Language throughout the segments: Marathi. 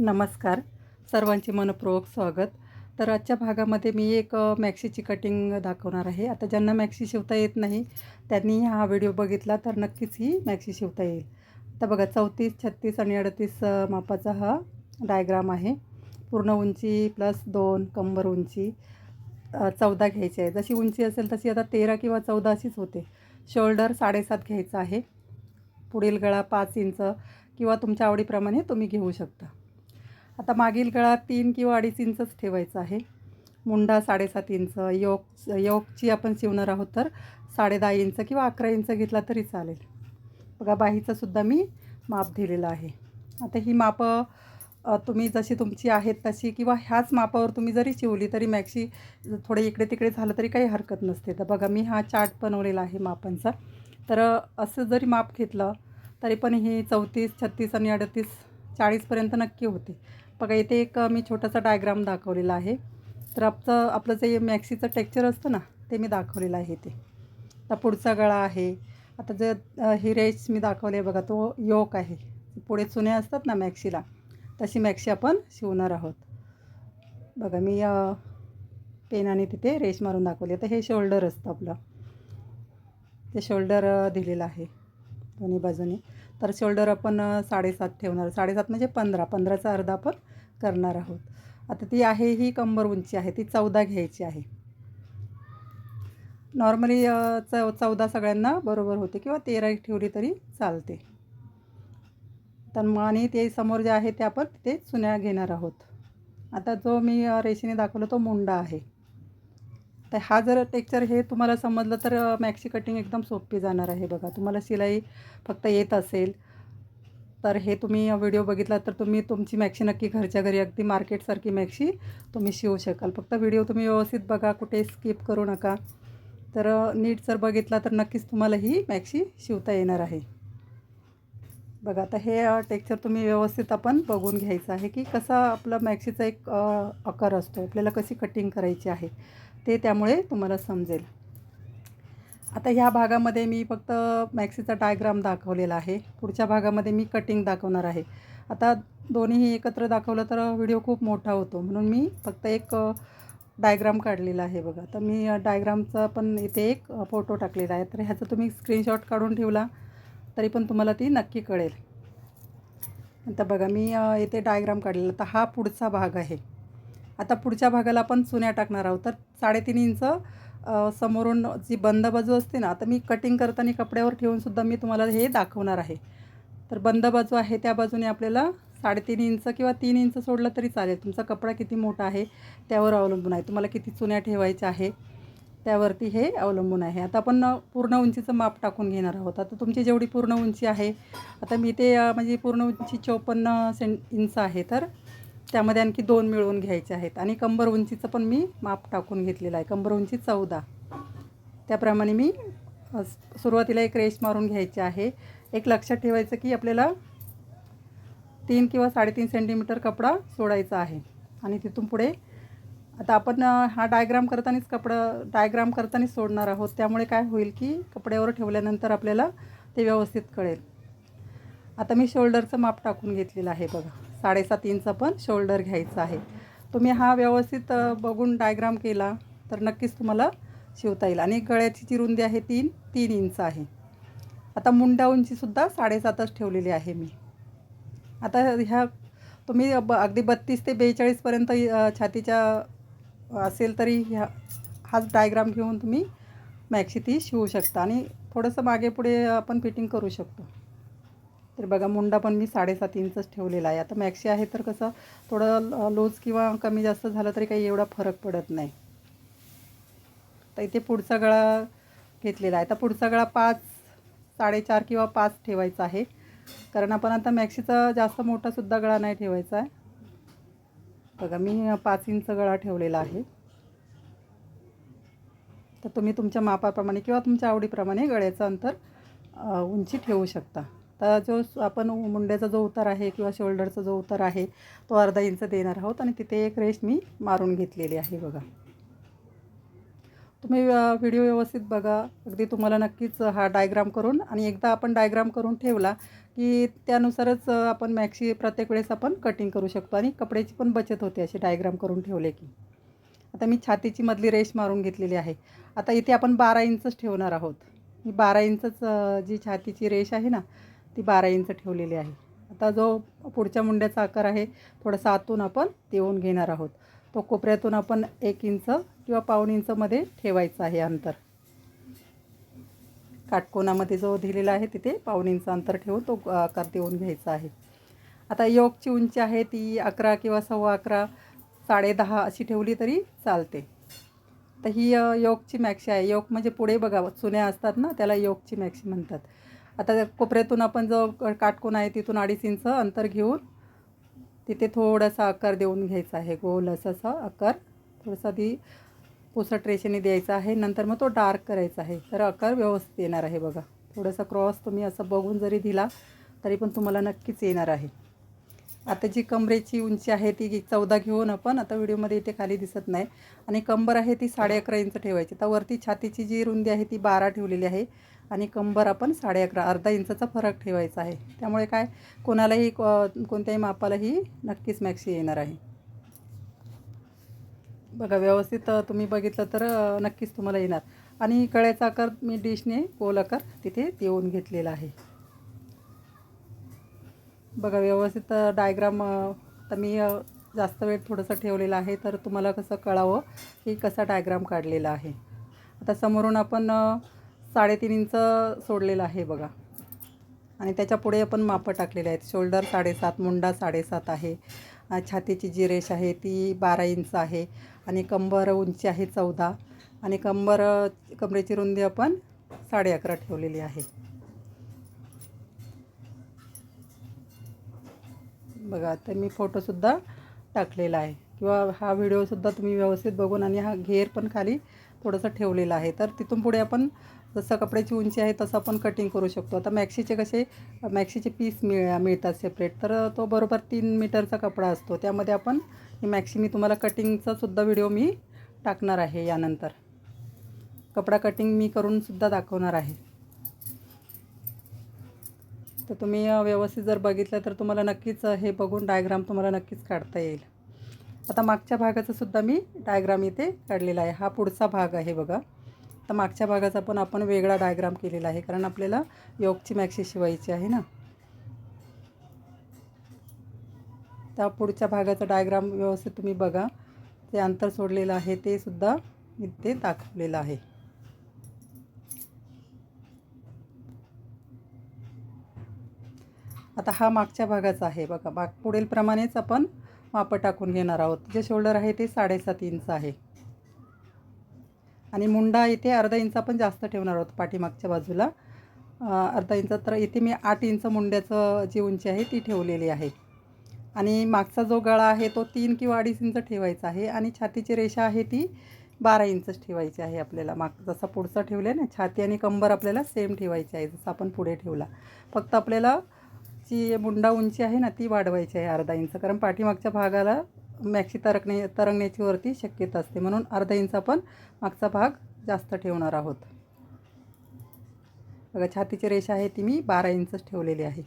नमस्कार. सर्वांचे मनपूर्वक स्वागत. तर आजच्या भागामध्ये मी एक मॅक्सीची कटिंग दाखवणार आहे. आता ज्यांना मॅक्सी शिवता येत नाही त्यांनी हा व्हिडिओ बघितला तर नक्कीच ही मॅक्सी शिवता येईल. आता बघा चौतीस छत्तीस आणि अडतीस मापाचा हा डायग्राम आहे. पूर्ण उंची प्लस दोन कंबर उंची चौदा घ्यायची आहे. जशी उंची असेल तशी आता तेरा किंवा चौदा अशीच होते. शोल्डर साडेसात घ्यायचा आहे. पुढील गळा पाच इंच किंवा तुमच्या आवडीप्रमाणे तुम्ही घेऊ शकता. आता मागील गळा तीन किंवा अडीच इंचच ठेवायचं आहे. मुंडा साडेसात इंच योक योकची आपण शिवणार आहोत तर साडे दहा इंच किंवा अकरा इंच घेतला तरी चालेल. बघा बाहीचंसुद्धा मी माप दिलेलं आहे. आता ही मापं तुम्ही जशी तुमची आहेत तशी किंवा ह्याच मापावर तुम्ही जरी शिवली तरी मॅक्सी थोडे इकडे तिकडे झालं तरी काही हरकत नसते. तर बघा मी हा चार्ट बनवलेला आहे मापांचा. तर असं जरी माप घेतलं तरी पण हे चौतीस छत्तीस आणि अडतीस चाळीसपर्यंत नक्की होते. बघा इथे एक मी छोटासा डायग्राम दाखवलेला आहे. तर आपचं आपलं जे मॅक्सीचं टेक्चर असतं ना ते मी दाखवलेलं आहे ते आता पुढचा गळा आहे. आता जे ही रेस मी दाखवली आहे बघा तो योक आहे. पुढे चुने असतात ना मॅक्सीला तशी मॅक्सी आपण शिवणार आहोत. बघा मी पेनाने तिथे रेश मारून दाखवली. आता हे शोल्डर असतं आपलं. ते शोल्डर दिलेलं आहे दोन्ही बाजूने. तर शोल्डर आपण साडेसात ठेवणार. साडेसात म्हणजे पंधरा. पंधराचा अर्धा आपण करणार आहोत. आता ती आहे ही कंबर उंची आहे ती चौदा घ्यायची आहे. नॉर्मली चौ चौदा सगळ्यांना बरोबर होते किंवा तेरा ठेवली तरी चालते. तर मग आणि ते समोर जे आहे ते आपण तिथे चुन्या घेणार आहोत. आता जो मी रेषेने दाखवला तो मुंडा आहे. तर हा जर टेक्चर हे तुम्हाला समजलं तर मॅक्सी कटिंग एकदम सोपी जाणार आहे बघा. तुम्हाला शिलाई फक्त येत असेल. तर हे तुम्ही व्हिडिओ बघितला तर तुम्ही तुमची मॅक्सी नक्की घरच्या घरी अगदी मार्केटसारखी मॅक्सी तुम्ही शिवू शकाल. फक्त व्हिडिओ तुम्ही व्यवस्थित बघा कुठे स्किप करू नका. तर नीट जर बघितला तर नक्कीच तुम्हाला ही मॅक्सी शिवता येणार आहे. बघा आता हे टेक्चर तुम्ही व्यवस्थित आपण बघून घ्यायचं आहे की कसा आपला मॅक्सीचा एक आकार असतो आपल्याला कशी कटिंग करायची आहे ते त्यामुळे तुम्हाला समजेल. आता ह्या भागामध्ये मी फक्त मॅक्सीचा डायग्राम दाखवलेला आहे. पुढच्या भागामध्ये मी कटिंग दाखवणार आहे. आता दोन्हीही एकत्र दाखवलं तर व्हिडिओ खूप मोठा होतो. म्हणून मी फक्त एक डायग्राम काढलेला आहे बघा. तर मी डायग्रामचा पण इथे एक फोटो टाकलेला आहे. तर ह्याचा तुम्ही स्क्रीनशॉट काढून ठेवला तरी पण तुम्हाला ती नक्की कळेल. आता बघा मी येथे इथे डायग्राम काढलेला तर हा पुढचा भाग आहे. आता पुढच्या भागाला आपण चुन्या टाकणार आहोत. तर साडेतीन इंच समोरून जी बंद बाजू असते ना आता मी कटिंग करताना कपड्यावर ठेवूनसुद्धा मी तुम्हाला हे दाखवणार आहे. तर बंद बाजू आहे त्या बाजूने आपल्याला साडेतीन इंच किंवा तीन इंच सोडलं तरी चालेल. तुमचा कपडा किती मोठा आहे त्यावर अवलंबून आहे. तुम्हाला किती चुन्या ठेवायच्या आहे त्यावरती हे अवलंबून आहे. आता आपण पूर्ण उंचीचं माप टाकून घेणार आहोत. आता तुमची जेवढी पूर्ण उंची आहे आता मी ते म्हणजे पूर्ण उंची चौपन्न सें इंच आहे. तर त्यामध्ये आणखी दोन मिळवून घ्यायचे आहेत. आणि कंबर उंचीचं पण मी माप टाकून घेतलेलं आहे. कंबर उंची चौदा. त्याप्रमाणे मी सुरुवातीला एक रेश मारून घ्यायची आहे. एक लक्षात ठेवायचं की आपल्याला तीन किंवा साडेतीन सेंटीमीटर कपडा सोडायचा आहे. आणि तिथून पुढे आता आपण हा डायग्राम करतानाच कपडा डायग्राम करतानाच सोडणार आहोत. त्यामुळे काय होईल की कपड्यावर ठेवल्यानंतर आपल्याला ते व्यवस्थित कळेल. आता मी शोल्डरचं माप टाकून घेतलेलं आहे बघा. साडेसात इंच पण शोल्डर घ्यायचं आहे. तुम्ही हा व्यवस्थित बघून डायग्राम केला तर नक्कीच तुम्हाला शिवता येईल. आणि गळ्याची जी रुंदी आहे तीन तीन इंच आहे. आता मुंडा उंचीसुद्धा साडेसातच ठेवलेली आहे मी. आता ह्या तुम्ही ब अगदी बत्तीस ते बेचाळीसपर्यंत छातीच्या असेल तरी ह्या हाच डायग्राम घेऊन तुम्ही मॅक्सी ती शिवू शकता. आणि थोडंसं मागे पुढे आपण फिटिंग करू शकतो. तर बघा मुंडा पण मी साडेसात इंचच ठेवलेला आहे. आता मॅक्सी आहे तर कसं थोडं लूज किंवा कमी जास्त झालं तरी काही एवढा फरक पडत नाही. तर इथे पुढचा गळा घेतलेला आहे. तर पुढचा गळा पाच साडेचार किंवा पाच ठेवायचा आहे. कारण आपण आता मॅक्सीचा जास्त मोठासुद्धा गळा नाही ठेवायचा आहे. बघा मी पाच इंच गळा ठेवलेला आहे. तर तुम्ही तुमच्या मापाप्रमाणे किंवा तुमच्या आवडीप्रमाणे गळ्याचं अंतर उंची ठेवू शकता. आता जो आपण मुंड्याचा जो उतार आहे किंवा शोल्डरचा जो उतार आहे तो अर्धा इंच देणार आहोत आणि तिथे एक रेश मी मारून घेतलेली आहे बघा. तुम्ही व्हिडिओ व्यवस्थित बघा. अगदी तुम्हाला नक्कीच हा डायग्राम करून आणि एकदा आपण डायग्राम करून ठेवला की त्यानुसारच आपण मॅक्सी प्रत्येक वेळेस आपण कटिंग करू शकतो आणि कपड्याची पण बचत होते असे डायग्राम करून ठेवले की. आता मी छातीची मधली रेश मारून घेतलेली आहे. आता इथे आपण बारा इंचच ठेवणार आहोत. मी बारा इंचच जी छातीची रेश आहे ना ती बारा इंच ठेवलेली आहे. आता जो पुढच्या मुंड्याचा आकार आहे थोडासा आतून आपण देऊन घेणार आहोत. तो कोपऱ्यातून आपण एक इंच किंवा पाऊण इंचमध्ये ठेवायचं आहे अंतर. काटकोनामध्ये जो दिलेला आहे तिथे पाऊण इंच अंतर ठेवून तो आकार देऊन घ्यायचा आहे. आता योगची उंची आहे ती अकरा किंवा सव्वा अकरा साडेदहा अशी ठेवली तरी चालते. तर ही योगची मॅक्सी आहे. योग म्हणजे पुढे बघा चुन्या असतात ना त्याला योगची मॅक्सी म्हणतात. आता त्या कोपऱ्यातून आपण जो काटकोन आहे तिथून अडीच इंच अंतर घेऊन तिथे थोडासा आकार देऊन घ्यायचा आहे. गोल असं असा आकार थोडासा ती पुसट रेषेने द्यायचा आहे. नंतर मग तो डार्क करायचा आहे. तर आकार व्यवस्थित येणार आहे बघा. थोडासा क्रॉस तुम्ही असं बघून जरी दिला तरी पण तुम्हाला नक्कीच येणार आहे. आता जी कमरेची उंची आहे ती चौदा घेऊन आपण आता व्हिडिओमध्ये इथे खाली दिसत नाही. आणि कंबर आहे ती साडे अकरा इंच ठेवायची. तर वरती छातीची जी रुंदी आहे ती बारा ठेवलेली आहे. आणि कंबर आपण साडे अकरा अर्धा इंचाचा फरक ठेवायचा आहे. त्यामुळे काय कोणालाही को- कोणत्याही मापालाही नक्कीच मॅक्सी येणार आहे. बघा व्यवस्थित तुम्ही बघितलं तर नक्कीच तुम्हाला येणार. आणि कळ्याचा आकार मी डिशने गोल आकार तिथे देऊन घेतलेला आहे. बघा व्यवस्थित डायग्राम तर मी जास्त वेळ थोडंसं ठेवलेलं आहे तर तुम्हाला कसं कळावं की कसा डायग्राम काढलेला आहे. आता समोरून आपण साडेतीन इंच सोडलेलं आहे बघा. आणि त्याच्या पुढे आपण मापं टाकलेले आहेत. शोल्डर साडेसात मुंडा साडेसात आहे. छातीची जी रेष आहे ती बारा इंच आहे. आणि कंबर उंची आहे चौदा. आणि कंबर कमरेची रुंदी आपण साडे अकरा ठेवलेली आहे. बघा तर मी फोटोसुद्धा टाकलेला आहे. किंवा हा व्हिडिओसुद्धा तुम्ही व्यवस्थित बघून आणि हा घेर पण खाली थोडंसं ठेवलेलं आहे. तर तिथून पुढे आपण जसं कपड्याची उंची आहे तसं आपण कटिंग करू शकतो. आता मॅक्सीचे कसे मॅक्सीचे पीस मिळ मिळतात सेपरेट तर तो बरोबर तीन मीटरचा कपडा असतो. त्यामध्ये आपण ही मॅक्सी मी तुम्हाला कटिंगचा सुद्धा व्हिडिओ मी टाकणार आहे यानंतर. कपडा कटिंग मी करूनसुद्धा दाखवणार आहे. तर तुम्ही व्यवस्थित जर बघितलं तर तुम्हाला नक्कीच हे बघून डायग्राम तुम्हाला नक्कीच काढता येईल. आता मागच्या भागाचा सुद्धा मी डायग्राम इथे काढलेला आहे. हा पुढचा भाग आहे बघा. तर मागच्या भागाचा पण आपण वेगळा डायग्राम केलेला आहे कारण आपल्याला योगची मॅक्सी शिवायची आहे ना. त्या पुढच्या भागाचा डायग्राम व्यवस्थित तुम्ही बघा. ते अंतर सोडलेलं आहे ते सुद्धा इथे दाखवलेलं आहे. आता हा मागच्या भागाचा आहे बघा. माग पुढीलप्रमाणेच आपण मापं टाकून घेणार आहोत. जे शोल्डर आहे ते साडेसात इंच आहे. आणि मुंडा इथे अर्धा इंच आपण जास्त ठेवणार आहोत पाठीमागच्या बाजूला. अर्धा इंच तर इथे मी आठ इंच मुंड्याचं जी उंची आहे ती ठेवलेली आहे. आणि मागचा जो गळा आहे तो तीन किंवा अडीच इंच ठेवायचा आहे आणि छातीची रेषा आहे ती बारा इंचच ठेवायची आहे आपल्याला. माग जसा पुढचा ठेवला ना छाती आणि कंबर आपल्याला सेम ठेवायची आहे जसं आपण पुढे ठेवला. फक्त आपल्याला जी मुंडा उंची आहे ना ती वाढवायची आहे अर्धा इंच. कारण पाठीमागच्या भागाला मॅक्सी तरकणे तरंगण्याची वरती शक्यता असते. म्हणून अर्धा इंच आपण मागचा भाग जास्त ठेवणार आहोत. बघा छातीची रेषा आहे ती मी बारा इंचच ठेवलेली आहे.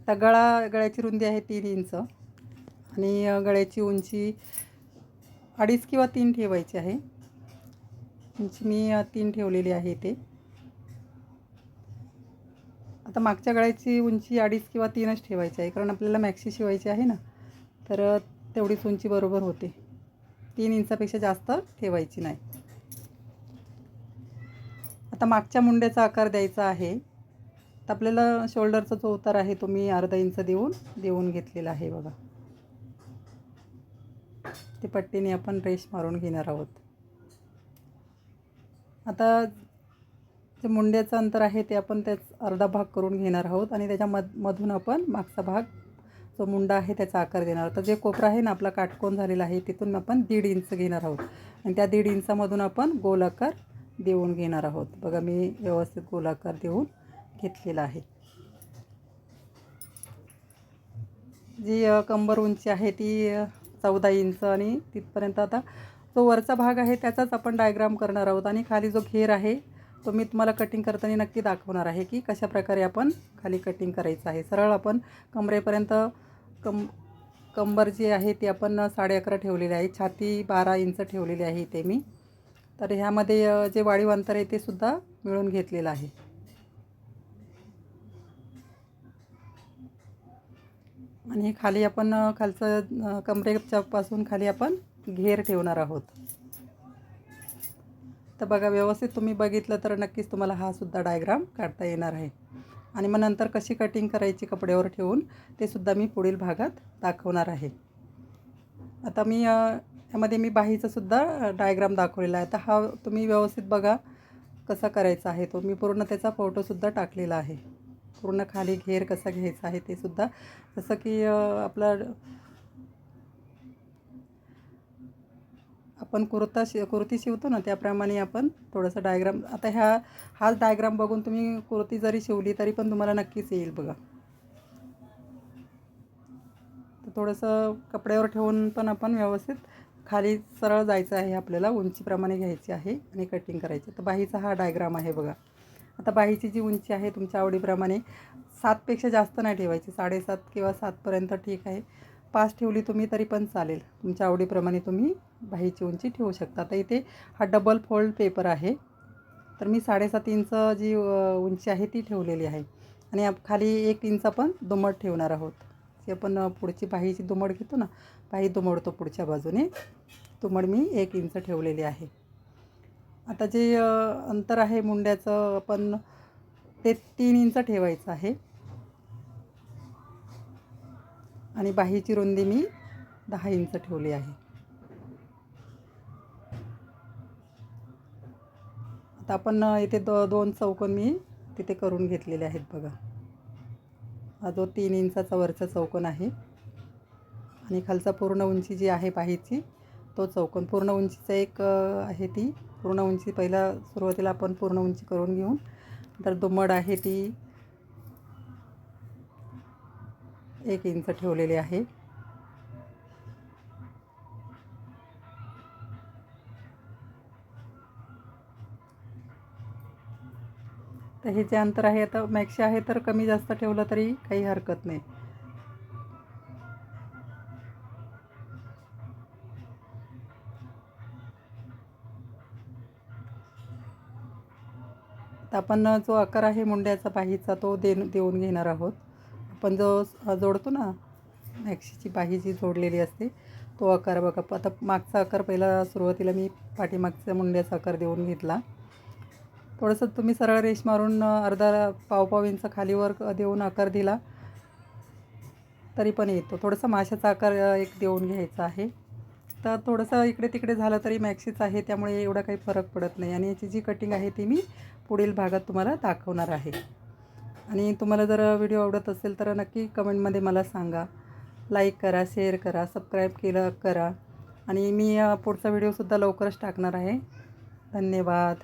आता गळा गळ्याची रुंदी आहे तीन इंच. आणि गळ्याची उंची अडीच किंवा तीन ठेवायची आहे. उंची मी तीन ठेवलेली आहे ते आता मागच्या गळ्याची उंची अडीच किंवा तीनच ठेवायची आहे कारण आपल्याला मॅक्सी शिवायची आहे ना. तर तेवढीच उंची बरोबर होते. तीन इंचापेक्षा जास्त ठेवायची नाही. आता मागच्या मुंड्याचा आकार द्यायचा आहे. तर आपल्याला शोल्डरचा जो उतार आहे तो मी अर्धा इंच देऊन देऊन घेतलेला आहे बघा. ते पट्टीने आपण रेश मारून घेणार आहोत. आता जे मुंड्याचं अंतर आहे ते आपण त्याच अर्धा भाग करून घेणार आहोत आणि त्याच्या मध मधून आपण मागचा भाग जो मुंडा आहे त्याचा आकार देणार आहोत. तर जे कोपरा आहे ना आपला काटकोन झालेला आहे तिथून आपण दीड इंच घेणार आहोत. आणि त्या दीड इंचामधून आपण गोल आकार देऊन घेणार आहोत. बघा मी व्यवस्थित गोल आकार देऊन घेतलेला आहे. जी कंबर उंची आहे ती चौदा इंच आणि तिथपर्यंत आता जो वरचा भाग आहे त्याचाच आपण डायग्राम करणार आहोत. आणि खाली जो घेर आहे तो मी तुम्हाला कटिंग करताना नक्की दाखवणार आहे की कशा प्रकारे आपण खाली कटिंग करायचं आहे. सरळ आपण कमरेपर्यंत कम कंबर जी आहे ती आपण साडे अकरा ठेवलेली आहे. छाती बारा इंच ठेवलेली आहे इथे मी. तर ह्यामध्ये जे वाढीव अंतर आहे ते सुद्धा मिळून घेतलेलं आहे. आणि खाली आपण खालचं अ, कमरेच्या पासून खाली आपण घेर ठेवणार आहोत. तर बघा व्यवस्थित तुम्ही बघितलं तर नक्कीच तुम्हाला हा सुद्धा डायग्राम काढता येणार आहे. आणि मग नंतर कशी कटिंग करायची कपड्यावर ठेवून ते सुद्धा मी पुढील भागात दाखवणार आहे. आता मी यामध्ये मी बाहीचा सुद्धा डायग्राम दाखवलेला आहे. तर हा तुम्ही व्यवस्थित बघा कसा करायचा आहे तो. मी पूर्ण त्याचा फोटोसुद्धा टाकलेला आहे. पूर्ण खाली घेर कसा घ्यायचा आहे ते सुद्धा. जसं की आपला आपण कुर्ता शि कुर्ती शिवतो ना त्याप्रमाणे आपण थोडंसं डायग्राम आता ह्या हाच डायग्राम बघून तुम्ही कुर्ती जरी शिवली तरी पण तुम्हाला नक्कीच येईल बघा. तर थोडंसं कपड्यावर ठेवून पण आपण व्यवस्थित खाली सरळ जायचं आहे आपल्याला उंचीप्रमाणे घ्यायची आहे आणि कटिंग करायची. तर बाहीचा हा डायग्राम आहे बघा. आता बाहीची जी उंची आहे तुमच्या आवडीप्रमाणे सातपेक्षा जास्त नाही ठेवायची साडेसात किंवा सातपर्यंत ठीक आहे. पाच ठेवली तुम्ही तरी पण चालेल. तुमच्या आवडीप्रमाणे तुम्ही बाहीची उंची ठेवू शकता. तर इथे हा डबल फोल्ड पेपर आहे. तर मी साडेसात इंच जी उंची आहे ती ठेवलेली आहे. आणि आप- खाली एक इंच आपण दुमट ठेवणार आहोत. जी आपण पुढची बाहीची दुमड घेतो ना बाही दुमडतो पुढच्या बाजूने. दुमड मी एक इंच ठेवलेली आहे. आता जे अंतर आहे मुंड्याचं आपण ते तीन इंच ठेवायचं आहे. आणि बाहीची रुंदी मी दहा इंच ठेवली आहे. आता आपण इथे दो दोन चौकोन मी तिथे करून घेतलेले आहेत बघा. हा जो तीन इंचाचा वरचा चौकोन आहे आणि खालचा पूर्ण उंची जी आहे बाहीची तो चौकोन पूर्ण उंचीचा एक आहे ती. पूर्ण उंची पहिला सुरुवातीला आपण पूर्ण उंची करून घेऊन तर दुमड आहे ती एक इंच ठेवलेले आहे. तर हे जे अंतर आहे आता मॅक्सी आहे तर कमी जास्त ठेवलं तरी काही हरकत नाही. आपण जो आकार आहे मुंड्याचा बाहीचा तो दे देऊन घेणार आहोत. आपण जो जोडतो ना मॅक्सीची बाही जी जोडलेली असते तो आकार बघा. आता मागचा आकार पहिला सुरुवातीला मी पाठीमागच्या मुंड्याचा आकार देऊन घेतला. थोडंसं तुम्ही सरळ रेश मारून अर्धा पाव पाव इंच खालीवर देऊन आकार दिला. तरी पण येतो. थोडंसं माशाचा आकार एक देऊन घ्यायचा आहे. तर थोडंसं इकडे तिकडे झालं तरी मॅक्सीच आहे त्यामुळे एवढा काही फरक पडत नाही. आणि याची जी कटिंग आहे ती मी पुढील भागात तुम्हाला दाखवणार आहे. आणि तुम्हाला जर व्हिडिओ आवडत असेल तर नक्की कमेंटमध्ये मला सांगा. लाईक करा शेअर करा सबस्क्राईब केलं करा. आणि मी पुढचा व्हिडिओसुद्धा लवकरच टाकणार आहे. धन्यवाद.